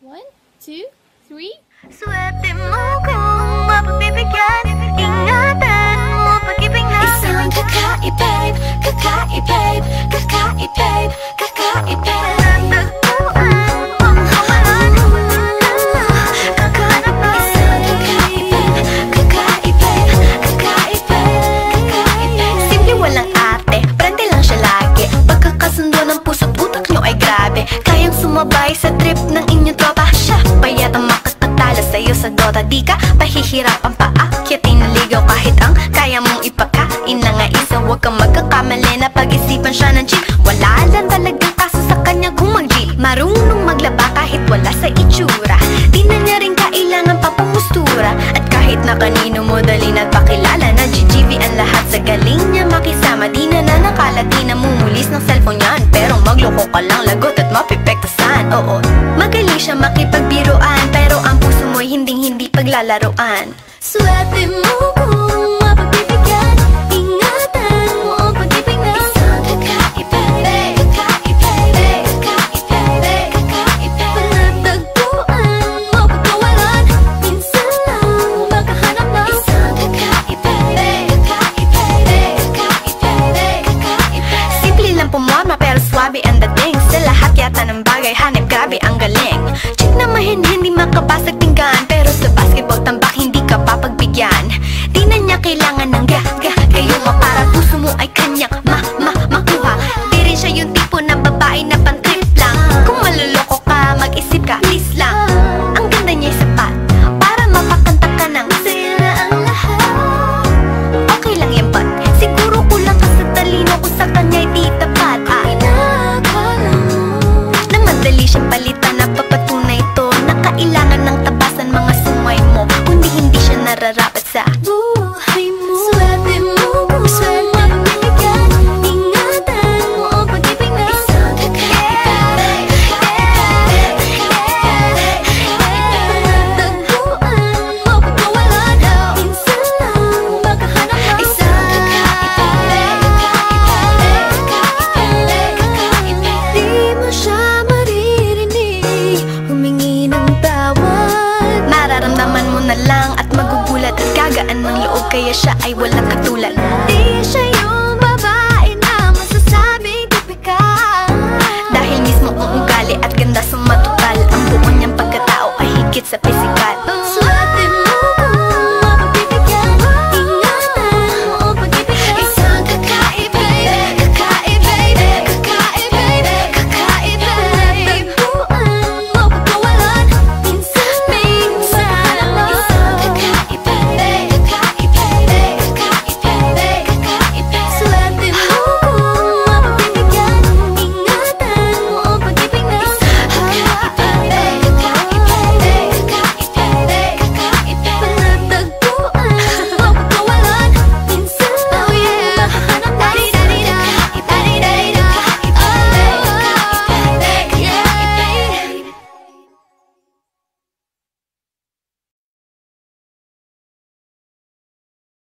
One, two, three. Swerte mo kung mapagbibigyan Ingatan mo pag-ibig na Isang nyo ay grabe. Kayang sumabay sa trip ng inyong Dota Di ka pahihirapan pa akyatin ng ligaw Kahit ang kaya mong ipakain na nga isa. Huwag kang magkakamali na pag-isipan siya ng chill. Wala lang talagang kaso sa kanya kung mag Marunong maglaba kahit wala sa itsura. Di na niya rin kailangan pa pamustura At kahit na kanino mo dali nagpakilala Na GGV ang lahat sa galing niya makisama. Di na na nakala, di na mumulis ng cellphone yan. Pero magloko ka lang, lagot at mapipektasan. Oo, magaling siya makipagbiruan paglalaroan Swerte mo kung mapagbibigyan Ingatan mo ang pag-ibig na Isang kakaibig, kakaibig, kakaibig, kakaibig Natagpuan mo pagkawalan Minsan lang makahanap na Isang kakaibig, kakaibig, kakaibig, kakaibig Simple lang pumama pero swabe ang dating. Sa lahat yata ng bagay hanip grabe ang galing. Chick na mahin hindi makabasag tinggan kailangan ng ga ga Gayuma para puso mo ay lang at magugulat At gagaan ng loob kaya siya ay walang katulad. Di siya